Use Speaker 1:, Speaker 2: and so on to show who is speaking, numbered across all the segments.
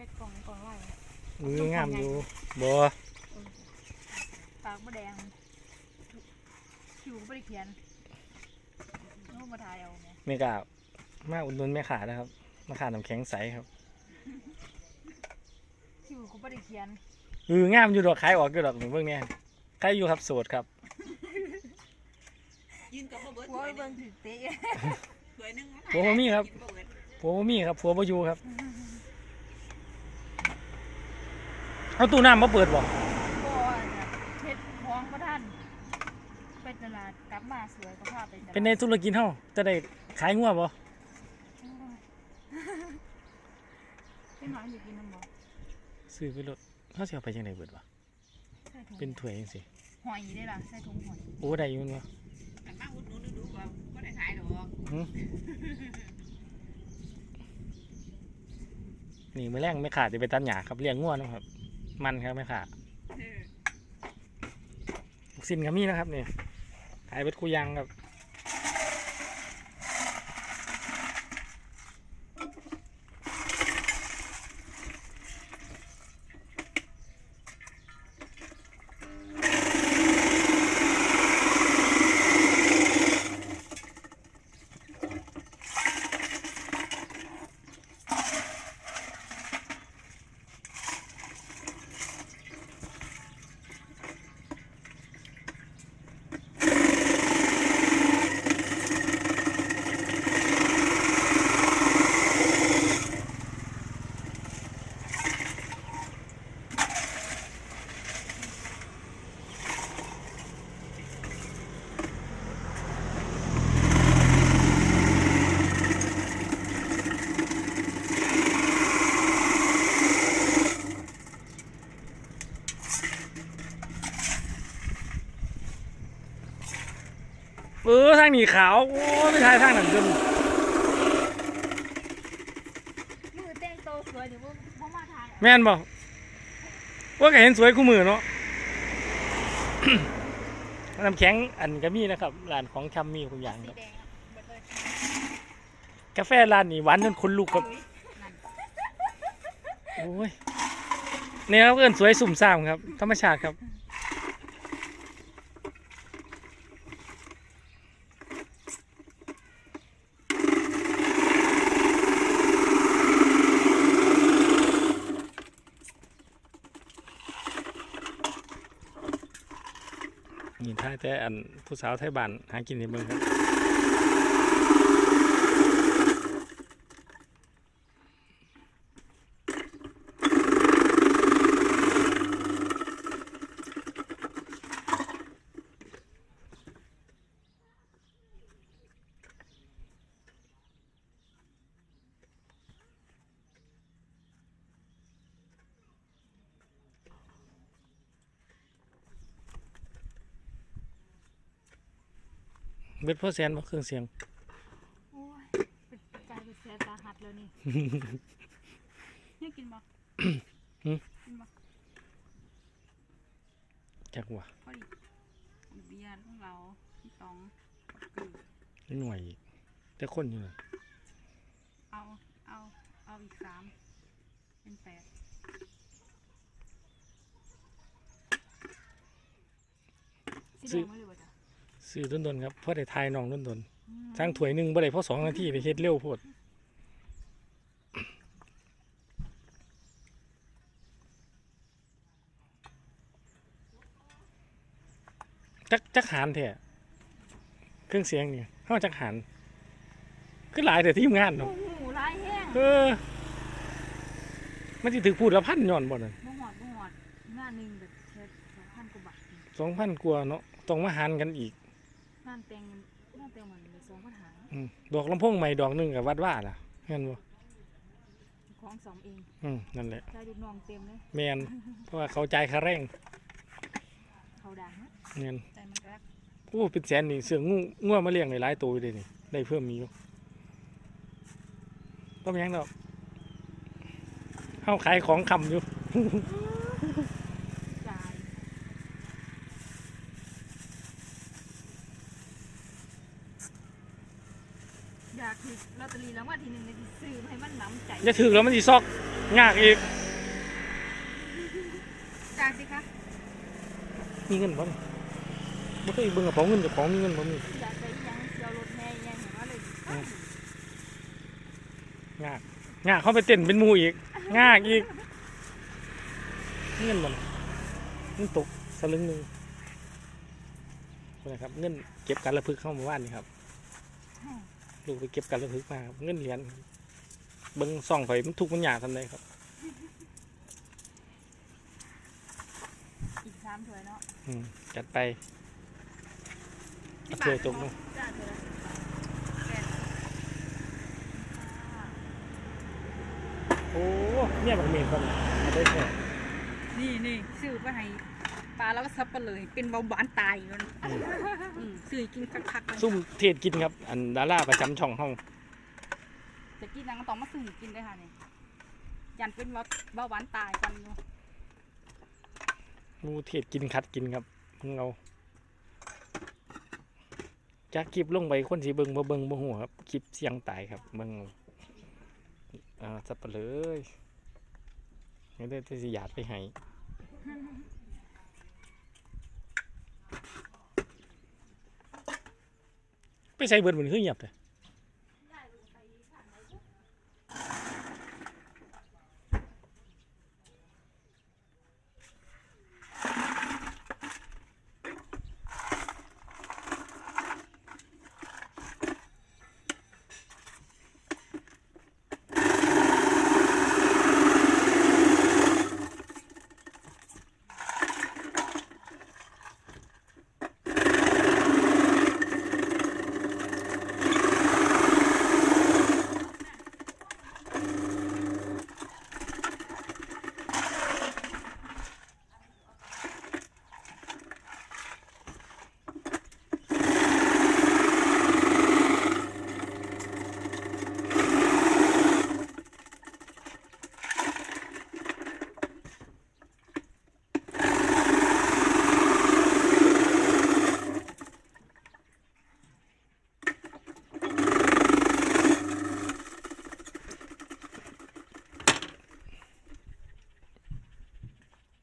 Speaker 1: ค่กล่องกล่องไว้
Speaker 2: มืองามอยู่บ่
Speaker 1: ปากมะแดงคิวก็ไม่ได้เขียนรูปมาถ่ายเอาไง
Speaker 2: แม่กามาอุดหนุนแม่ขานะครับแม่ขาน้ำแข็งใสครับ
Speaker 1: คิวก็ไม่ได้เขียน
Speaker 2: เอองามอยู่ดอกขายออกอยู่ดอกนี่เบิ่งเนี่ยใครอยู่ครับโสดครับ
Speaker 3: ยืนกับบ่เบิด
Speaker 1: หัว
Speaker 3: ถ้วย
Speaker 1: เบิ่งถือเตะ
Speaker 3: ถ้วยหนึง
Speaker 2: โอ้โหมีครับ
Speaker 3: กินบ่เบิด
Speaker 2: ผัวบ่มีครับผัวบ่อยู่ครับ เอาตู้น้ำมาเปิดบ่
Speaker 1: บ่เนี่ยเฮ็ดท้องประท่านไปตลาดกลับมาสวยก็พาไปตลาด
Speaker 2: เป็นในธุรกิจเฮาจะได้ขายงัวบ่
Speaker 1: เป็นหวานอยู่กินน้ำบ่
Speaker 2: ซื้อไปรถเฮาสิเอาไปจังไดเบิดวะ
Speaker 1: ใส่ถุง
Speaker 2: เป็นถ้วยจังซี่
Speaker 1: หอยได้ล่ะใส่ถุงหอย
Speaker 2: โอ้ได้อยู่เนาะ
Speaker 3: อันมาอุดหนุนดูๆก็บ่ได้ขายดอก
Speaker 2: หึนี่มื้อแรงไม่ขาดสิไปตัดหญ้าครับเลี้ยงงัวเนาะครับ มันครับไม่ขาด
Speaker 3: เออ
Speaker 2: ลูกสิ้นก็มีนะครับนี่ขายเบ็ดคูยางครับ เออทางนี้ขาว โอ้ไม่ใช่ทางนั้นเดิน
Speaker 1: มือแต่งโตวสวยเดี๋ยวบ่บ่มาถ่ายเอา
Speaker 2: แม่นบ่ว่าก็เห็นสวยคู่มือเนาะน้ำแข็งอันก็มีนะครับร้านของชำมีทุกอย่าง
Speaker 1: สี
Speaker 2: ครับ
Speaker 1: แดงอะเบิดเลย
Speaker 2: กาแฟร้านนี้หวานจนคนลุกครับโอ้ยเนี่ยครับเอิ้นสวยสุ่มซ่ามครับ ธรรมชาติครับ นี่ท้ายแต่อันผู้สาวไทยบ้านหากินในเมืองครับ เบ็ดพ่อแสนบ่เครื่องเสียง
Speaker 1: โอ้ยเป็นกลายเป็นแสนตาหัดแล้วนี่ เนี่ยกินบ่
Speaker 2: หึ
Speaker 1: กินบ่
Speaker 2: จักว่า
Speaker 1: พอดี
Speaker 3: เบียร์ของเราพี่ตองคือ
Speaker 2: หน่วยอีกแต่คนอยู่น่ะ
Speaker 1: เอาเอาเอาอีกสามเป็นแปดสีแดงไว้เลยบ่จ้ะ
Speaker 2: ซื้อต้นดนๆครับเพราะได้ทายน้องต้นดน
Speaker 1: อืม
Speaker 2: ๆสร้างถ้วยหนึ่งบ่ได้เพราะสองนาทีไปเฮ็ดเร็วโพดจักจักหารแท้เครื่องเสียงนี่เฮาจักหารคือหลายแต่ทีมงาน
Speaker 1: โอ้
Speaker 2: เนาะ
Speaker 1: โหลายแห้ง
Speaker 2: เออมันสิถึกพูดละพันย้อนบ่นั่น
Speaker 1: บ่หอดบ่หอดงานหนึ่งแบบแค่สองพันกว่าบาทเอง
Speaker 2: สองพันกว่าเนาะต้องมาหารกันอีก
Speaker 1: งานแต่งงานแต่งมันเลยสองปัญหา
Speaker 2: อืมดอกลำโพงใหม่ดอกหนึงกับวัดว่าล่ะเห็นบ่
Speaker 1: ของสองเอง
Speaker 2: อืมนั่นแหละ
Speaker 1: ได้ลูกน้องเต็มเลย
Speaker 2: แมนเพราะว่าเขาจ่ายค่าแรง
Speaker 1: เขาดังนะ
Speaker 2: แมน
Speaker 1: ใจมันรัก
Speaker 2: โอ้เป็นแสนนี่เสืองูงัวมาเลี้ยงในหลายตัวอยู่เลยนี่ได้เพิ่มมีอยู่ก็ไม่ยังดอกเฮาขายของคำอยู่
Speaker 1: จ่าย อยากถือลอตเตอรี่แล้วว่าทีหนึ่งในที่ซื้อให้มันน้ำใจ
Speaker 2: จะถือแล้วมันสิซอก
Speaker 1: เยา
Speaker 2: กอีก
Speaker 1: จ้างสิคะ
Speaker 2: มีเงินบ่นี่บ่เคยเบิ่งกระเป๋าเงินเจ้าของมีเงินบ่มี
Speaker 1: อยากได้อีหยังเสียวรถแห่อีหยังเห็นว่าเลย
Speaker 2: อืมยากยากเข้าไปเต้นเป็นหมู่อีกยากอีกมีเงินบ่นี่มันตกสลึงหนึงนี่ครับเงินเก็บการระพึกเข้ามาว่านนี่ครับ ลูกไปเก็บการระพึกมาครับเงินเหรียญเบิ่งซ่องไฟมันทุกข์มันยากทำไดครับ
Speaker 1: อีกสามถ้วยเนาะ
Speaker 2: อืมจัดไปเอาถ้วยตกลง
Speaker 1: จ้าถ้วยละสิบบาทแกะค่ะ
Speaker 2: โอ้เนี่ยบักเมนครับเอาได้แค่
Speaker 3: นี่นี่ซื้อไปให้ ปลาแล้วก็ซับไปเลย เป็นเบาหวานตายอยู่นั่นอืมซื้อกินคักๆเลย
Speaker 2: ซุ่มเทศกินครับ อันดาราประจำช่องห้อง
Speaker 3: จะกินนังก็ต้องมาซื้อกินได้ค่ะเนี่ยยันเป็นเบาเบาหวานตายกันอยู่
Speaker 2: หมูเทศกินคัดกินครับเพิ่งเอาจากคลิปลงไปคนสีเบิงบ่เบิงบ่หัวครับคลิปเสียงตายครับเบิงเอาอ่าสับปะเลยนี่ได้ที่สิหยาดไปให้ ไปใส่เบิดมันคือเงียบเลย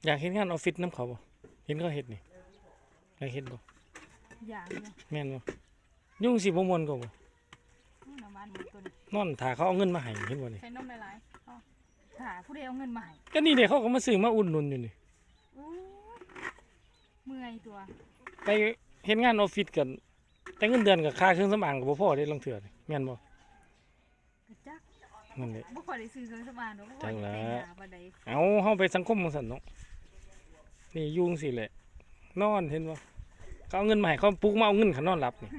Speaker 2: อยากเห็นงานออฟฟิศน้ำเขาบ่เห็นเขาเห็ดนี่อยากเห็นบ่
Speaker 1: อย่างเนี่ย
Speaker 2: แม่นบ่ยุ่งสิบ่มวนก็บ่
Speaker 1: นี่น้ำมันหมดตัวนี้
Speaker 2: นอนถ้าเขาเอาเงินมาให้เห็นบ่นี่
Speaker 3: ใช้นมหลาย
Speaker 1: หาผู้ใดเอาเงินมาให้
Speaker 2: ก็นี่เด้เขาก็มาซื้อมาอุ่นนุนอยู่นี่
Speaker 1: อู้ยเมื่อยตัว
Speaker 2: ไปเฮ็ดงานออฟฟิศกัน แต่เงินเดือนกับค่าเครื่องสำอางก็บ่พอได้ลางเทื่อนี่แม่นบ่
Speaker 1: กระจัก
Speaker 2: นั่นแหละ
Speaker 1: บ่ค่อยได้ซื้อเครื่องสำอางเนาะบ่
Speaker 2: จั
Speaker 1: ค่อย
Speaker 2: ง
Speaker 1: ได้
Speaker 2: ละ
Speaker 1: แต่งหน้าบ่ได้
Speaker 2: เอาเฮาไปสังคมจังซั่นเนาะ นี่ยุ่งสิแหละ นอนเห็นบ่เขาเอาเงินมาให้เขาปลุกมาเอาเงินเขานอนหลับนี่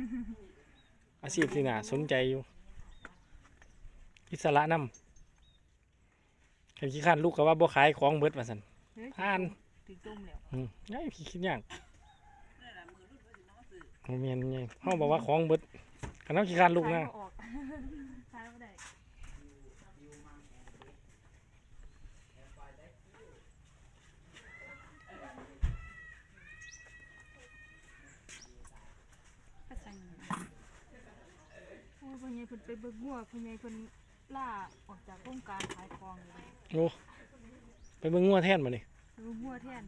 Speaker 2: อาชีพที่น่าสนใจอยู่ อิสระนำเห็นขี้ข้านลูกก็ว่าบ่ขายของเบิดว่าซั่น
Speaker 1: เฮ้ย
Speaker 2: ผ่าน
Speaker 1: ถึงตุ้มแล้ว
Speaker 2: อืมไอ้พี่คิดยากบ่แม่นไงเฮาบอกว่าของเบิดคันเฮาขี้ข้านลูกนะ
Speaker 1: ขายบ่ออก ขายบ่ได้
Speaker 3: ๆก็ใส่เงิน
Speaker 1: โอ้ยพ่อใหญ่เพิ่นไปเบิกงัวพ่อใหญ่เพิ่นล่าออกจากโครงการขายของเลย
Speaker 2: โอ้ไปเบิ่งงัวแทนมานี่
Speaker 1: ไปเบิกงัวแทน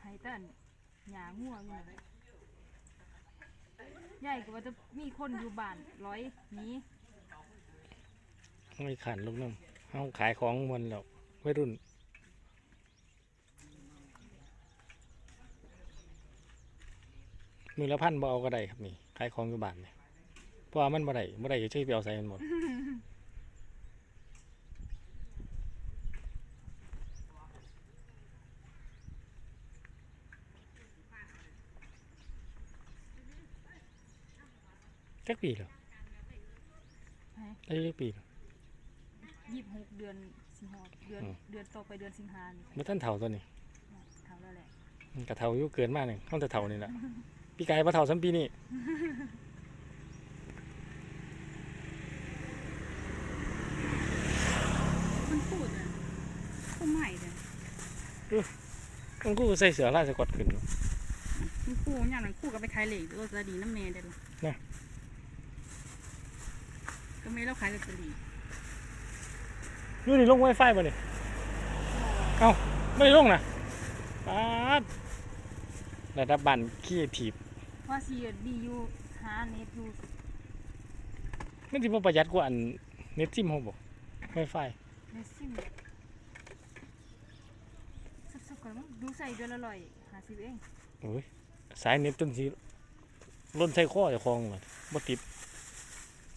Speaker 1: ให้แต่นหญ้างัวอยู่นั่นใหญ่ก็ว่าจะมีคนอยู่บ้านร้อยหนี้
Speaker 2: ไม่ขันลูกน้ำเฮาขายของมวนแล้ววัยรุ่น มือละพันบ่เอาก็ได้ครับนี่ขายของอยู่บ้านนี่ เพราะว่ามันบ่ได้บ่ได้จะช่วยไปเอาใส่มันหมดจักปีเหรออายุจักปีเหรอ
Speaker 1: ยี่สิบหกเดือนสิงหาเดือน
Speaker 2: อืม
Speaker 1: เดือนต่อไปเดือนสิงหานี่
Speaker 2: บ่ทันเฒ่าตัวนี้
Speaker 1: เท่าแล้วแหละ
Speaker 2: มันก็เฒ่าอยู่เกินมากหนึ่งต้องแต่เฒ่านี่แหละปีกายบ่เฒ่าซ้ำปีนี้
Speaker 3: มันพูดอะผู้ใหม่เลย
Speaker 2: ต้องกูใส่เสือลายสกอตขึ้น
Speaker 3: มันคู่อย่างนั้นคู่กับไปขายเหล็กโรสดีน้ำเมย์ได้หรอ
Speaker 2: น่ะ
Speaker 3: ก็ไม่เราขายลอตเตอรี่
Speaker 2: อยู่นี่ลงไวไฟป่ะนี่เอ้าไม่ได้ลงนะป๊าดระดับบันขี้ถีบ
Speaker 1: ว่าสิดียูหาเน็ตอยู่
Speaker 2: ไม่ที่ประหยัดกว่าอันเน็ตซิมเขาบอกไวไฟ
Speaker 1: ในซิม สักๆก่อนมั้งดูใส่เดือนละร้อยหาสิบเอง
Speaker 2: โอ้ยสายเน็ตต้นสีล้นใส่ข้อเจะคลองเลยบ่ติด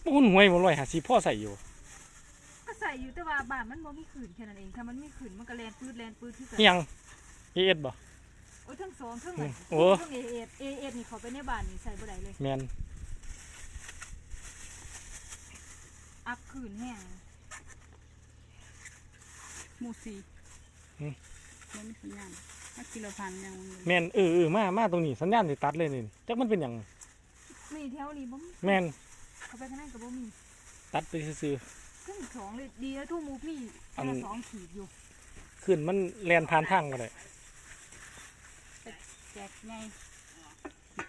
Speaker 2: บ่หุ่นหวยบ่ร้อยหาสิพ่อใส่อยู่
Speaker 1: ก็ใส่อยู่แต่ว่าบ้านมันบ่มีขืนแค่นั้นเองถ้ามันมีขืนมันก็แลนปืดแลนปืดคือกัน
Speaker 2: อิหยังเอเอสบ่
Speaker 1: โอ้ยทั้งสองทั้ง
Speaker 2: อื
Speaker 1: อัน
Speaker 2: มโอ้
Speaker 1: ทั้งเอเอเอเอนี่เขาไปในบ้านนี่ใส่บ่ได้เลย
Speaker 2: แมน
Speaker 1: อัพขืนแห้ง
Speaker 3: หมู ซีมันมีสัญญาณถ้ากิโลพันยังมัน
Speaker 2: แมนเออเออมามาตรงนี้สัญญาณสิตัดเลยนี่จักมันเป็นหยัง
Speaker 1: มีแถวนี้บ่มี
Speaker 2: แมน
Speaker 1: เขาไปข้างในก็บ่มี
Speaker 2: ตัดไปซื่อ
Speaker 1: ทั้งสองเลยดีแล้วทุ่มูพี่
Speaker 2: อัน
Speaker 1: แค่สองขีดอยู่
Speaker 2: ๆขึ้นมันแลนผ่านทางก็ได้
Speaker 3: แจกไง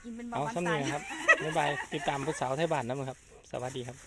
Speaker 1: กินเป็น
Speaker 2: เอา
Speaker 1: เบาหวาน
Speaker 2: ซ้ำ
Speaker 1: ตา
Speaker 2: นี้
Speaker 1: ย
Speaker 2: นะครับบ๊ายบายติดตามผู้สาวไทยบ้านนะครับ สวัสดีครับ